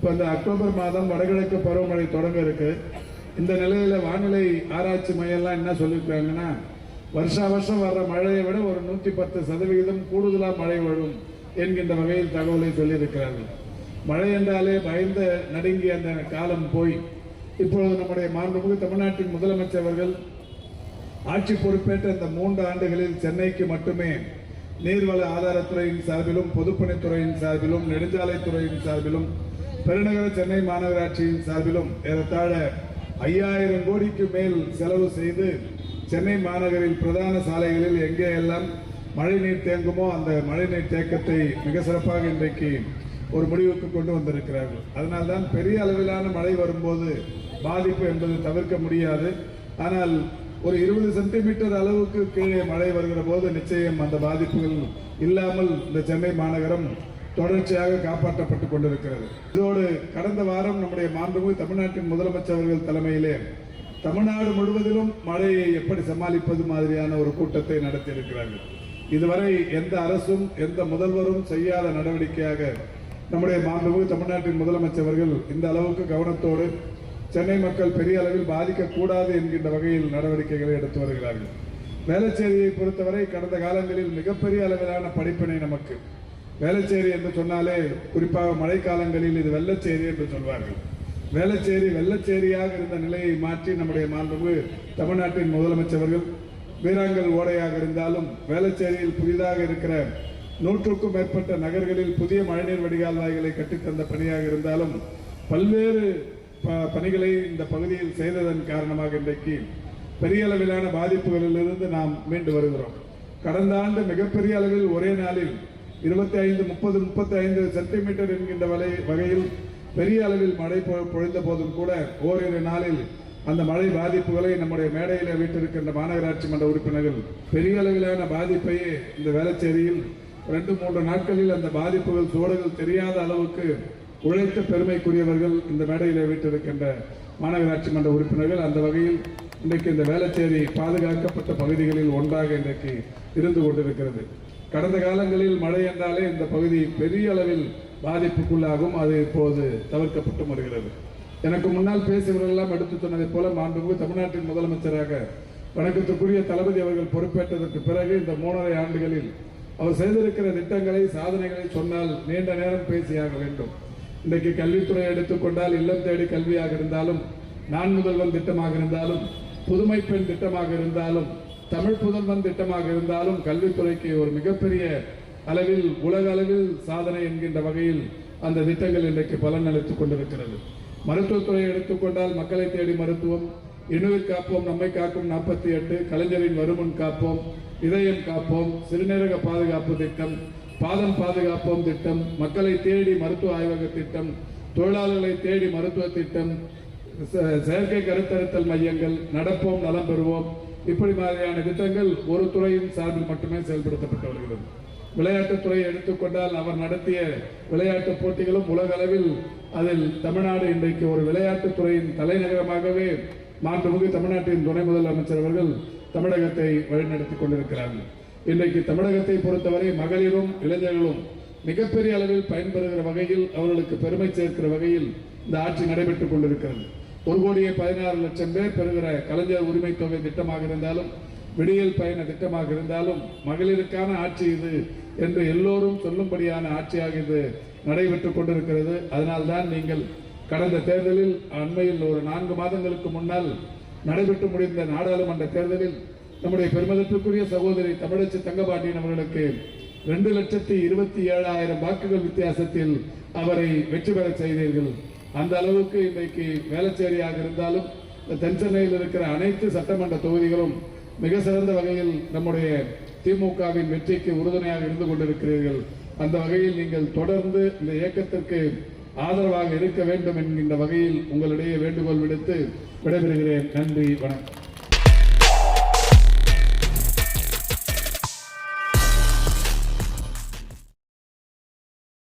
இப்போ இந்த அக்டோபர் மாதம் வடகிழக்கு பருவமழை தொடங்க இருக்கு. இந்த நிலையில் வானிலை ஆராய்ச்சி மையம்லாம் என்ன சொல்லியிருக்காங்கன்னா வருஷா வருஷம் வர்ற மழையை விட ஒரு நூற்றி பத்து சதவிகிதம் கூடுதலாக மழை வரும் என்கின்ற வகையில் தகவலை சொல்லியிருக்கிறார்கள். மழை என்றாலே பயந்த நடுங்கிய அந்த காலம் போய். இப்பொழுது நம்முடைய மாண்புமிகு தமிழ்நாட்டின் முதலமைச்சர் அவர்கள் ஆட்சி பொறுப்பேற்ற இந்த மூன்று ஆண்டுகளில் சென்னைக்கு மட்டுமே நீர்வள ஆதாரத்துறையின் சார்பிலும் பொதுப்பணித்துறையின் சார்பிலும் நெடுஞ்சாலைத்துறையின் சார்பிலும் பெருநகர சென்னை மாநகராட்சியின் சார்பிலும் ஏறத்தாழ ஐயாயிரம் கோடிக்கு மேல் செலவு செய்து சென்னை மாநகரில் பிரதான சாலைகளில் எங்கே எல்லாம் மழை நீர் தேங்குமோ அந்த மழைநீர் தேக்கத்தை மிக சிறப்பாக இன்றைக்கு ஒரு முடிவுக்கு கொண்டு வந்திருக்கிறார்கள். அதனால்தான் பெரிய அளவிலான மழை வரும்போது பாதிப்பு என்பது தவிர்க்க முடியாது. ஆனால் ஒரு இருபது சென்டிமீட்டர் அளவுக்கு கீழே மழை வருகிற போது நிச்சயம் அந்த பாதிப்புகள் இல்லாமல் இந்த சென்னை மாநகரம் தொடர்ச்சியாக காப்பாற்றப்பட்டுக் கொண்டிருக்கிறது. இதோடு கடந்த வாரம் நம்முடைய மாண்புமிகு தமிழ்நாட்டின் முதலமைச்சர் அவர்கள் தலைமையிலே தமிழ்நாடு முழுவதிலும் மழையை எப்படி சமாளிப்பது மாதிரியான ஒரு கூட்டத்தை நடத்தியிருக்கிறார்கள். இதுவரை எந்த அரசும் எந்த முதல்வரும் செய்யாத நடவடிக்கையாக நம்முடைய மாண்புமிகு தமிழ்நாட்டின் முதலமைச்சர் அவர்கள் இந்த அளவுக்கு கவனத்தோடு சென்னை மக்கள் பெரிய அளவில் பாதிக்கக்கூடாது என்கின்ற வகையில் நடவடிக்கைகளை எடுத்து வருகிறார்கள். வேளச்சேரியை பொறுத்தவரை கடந்த காலங்களில் மிகப்பெரிய அளவிலான படிப்பினை நமக்கு வேளச்சேரி என்று சொன்னாலே குறிப்பாக மழைக்காலங்களில் இது வெள்ளச்சேரி என்று சொல்வார்கள். வேளச்சேரி வெள்ளச்சேரியாக இருந்த நிலையை மாற்றி நம்முடைய மாண்புமிகு தமிழ்நாட்டின் முதலமைச்சர்கள் வீராங்கல் ஓடையாக இருந்தாலும் வேளச்சேரியில் புதிதாக இருக்கிற நூற்றுக்கும் மேற்பட்ட நகர்களில் புதிய மழைநீர் வடிகால் வாய்களை கட்டித்தந்த பணியாக இருந்தாலும் பல்வேறு ப- பணிகளை இந்த பகுதியில் செய்ததன் காரணமாக இன்றைக்கு பெரிய அளவிலான பாதிப்புகளிலிருந்து நாம் மீண்டு வருகிறோம். கடந்த ஆண்டு மிகப்பெரிய அளவில் ஒரே நாளில் இருபத்தி ஐந்து முப்பது முப்பத்தி ஐந்து சென்டிமீட்டர் என்கின்ற வலை வகையில் பெரிய அளவில் மழை பொ- பொழிந்த போதும் கூட ஓரிரு நாளில் அந்த மழை பாதிப்புகளை நம்முடைய மேடையில் வீட்டிருக்கின்ற மாநகராட்சி மன்ற உறுப்பினர்கள் பெரிய அளவிலான பாதிப்பையே இந்த வேளச்சேரியில் ரெண்டு மூன்று நாட்களில் அந்த பாதிப்புகள் சோடுகள் தெரியாத அளவுக்கு உழைத்த பெருமைக்குரியவர்கள் இந்த மேடையில் வீட்டிருக்கின்ற மாநகராட்சி மன்ற உறுப்பினர்கள். அந்த வகையில் இன்றைக்கு இந்த வேளச்சேரி பாதுகாக்கப்பட்ட பகுதிகளில் ஒன்றாக இன்றைக்கு இருந்து கொண்டிருக்கிறது. கடந்த காலங்களில் மழை என்றாலே இந்த பகுதி பெரிய அளவில் பாதிப்புக்குள்ளாகும். அது இப்போது தவிர்க்கப்பட்டு வருகிறது. எனக்கு முன்னால் பேசியவர்கள் எல்லாம் எடுத்து சொன்னதைப் போல மாண்புமிகு தமிழ்நாட்டின் முதலமைச்சராக வணக்கத்துக்குரிய தளபதி அவர்கள் பொறுப்பேற்றதற்கு பிறகு இந்த மூணரை ஆண்டுகளில் அவர் செய்திருக்கிற திட்டங்களை சாதனைகளை சொன்னால் நீண்ட நேரம் பேசியாக வேண்டும். இன்றைக்கு கல்வித்துறை எடுத்துக்கொண்டால் இல்லம் தேடி கல்வியாக இருந்தாலும் நான் முதல்வன் திட்டமாக இருந்தாலும் புதுமை பெண் திட்டமாக இருந்தாலும் தமிழ் புதல்வன் திட்டமாக இருந்தாலும் கல்வித்துறைக்கு ஒரு மிகப்பெரிய அளவில் உலக அளவில் சாதனை என்கின்ற வகையில் அந்த திட்டங்கள் இன்றைக்கு பலன் அளித்துக் கொண்டிருக்கிறது. மருத்துவத்துறை எடுத்துக்கொண்டால் மக்களை தேடி மருத்துவம் இணுவில் காப்போம் நம்மை காக்கும் நாற்பத்தி எட்டு கலைஞரின் வருமுன் காப்போம் இதயம் காப்போம் சிறுநீரக பாதுகாப்பு திட்டம் பாதம் பாதுகாப்போம் திட்டம் மக்களை தேடி மருத்துவ ஆய்வக திட்டம் தொழிலாளர்களை தேடி மருத்துவ திட்டம் செயற்கை கருத்தருத்தல் மையங்கள் நடப்போம் நலம் பெறுவோம். இப்படி மாதிரியான திட்டங்கள் ஒரு துறையின் சார்பில் மட்டுமே செயல்படுத்தப்பட்டு வருகிறது. விளையாட்டுத்துறையை எடுத்துக்கொண்டால் அவர் நடத்திய விளையாட்டு போட்டிகளும் உலக அளவில் அதில் தமிழ்நாடு இன்றைக்கு ஒரு விளையாட்டுத்துறையின் தலைநகரமாகவே மாண்புமிகு தமிழ்நாட்டின் துணை முதலமைச்சர் அவர்கள் தமிழகத்தை வழிநடத்திக் கொண்டிருக்கிறார்கள். இன்றைக்கு தமிழகத்தை பொறுத்தவரை மகளிரும் இளைஞர்களும் மிகப்பெரிய அளவில் பயன்பெறுகிற வகையில் அவர்களுக்கு பெருமை சேர்க்கிற வகையில் இந்த ஆட்சி நடைபெற்றுக் கொண்டிருக்கிறது. ஒரு கோடியே பதினாறு லட்சம் பேர் பெறுகிற கலைஞர் உரிமை தொகை திட்டமாக இருந்தாலும் விடியல் பயண திட்டமாக இருந்தாலும் மகளிருக்கான ஆட்சி இது என்று எல்லோரும் சொல்லும்படியான ஆட்சியாக இது நடைபெற்றுக் கொண்டிருக்கிறது. அதனால்தான் நீங்கள் கடந்த தேர்தலில் அண்மையில் ஒரு நான்கு மாதங்களுக்கு முன்னால் நடைபெற்று முடிந்த நாடாளுமன்ற தேர்தலில் நம்முடைய பெருமதிப்புக்குரிய சகோதரி தமிழச்சி தங்கபாண்டியன் அவர்களுக்கு ரெண்டு லட்சத்தி இருபத்தி ஏழாயிரம் வாக்குகள் வித்தியாசத்தில் அவரை வெற்றி பெற செய்தீர்கள். அந்த அளவுக்கு இன்றைக்கு வேளச்சேரியாக இருந்தாலும் தென்சென்னையில் இருக்கிற அனைத்து சட்டமன்ற தொகுதிகளும் மிக சிறந்த வகையில் நம்முடைய திமுகவின் வெற்றிக்கு உறுதுணையாக இருந்து கொண்டிருக்கிறீர்கள். அந்த வகையில் நீங்கள் தொடர்ந்து இந்த இயக்கத்திற்கு ஆதரவாக இருக்க வேண்டும் என்கின்ற வகையில் உங்களிடையே வேண்டுகோள் விடுத்து விடைபெறுகிறேன். நன்றி வணக்கம்.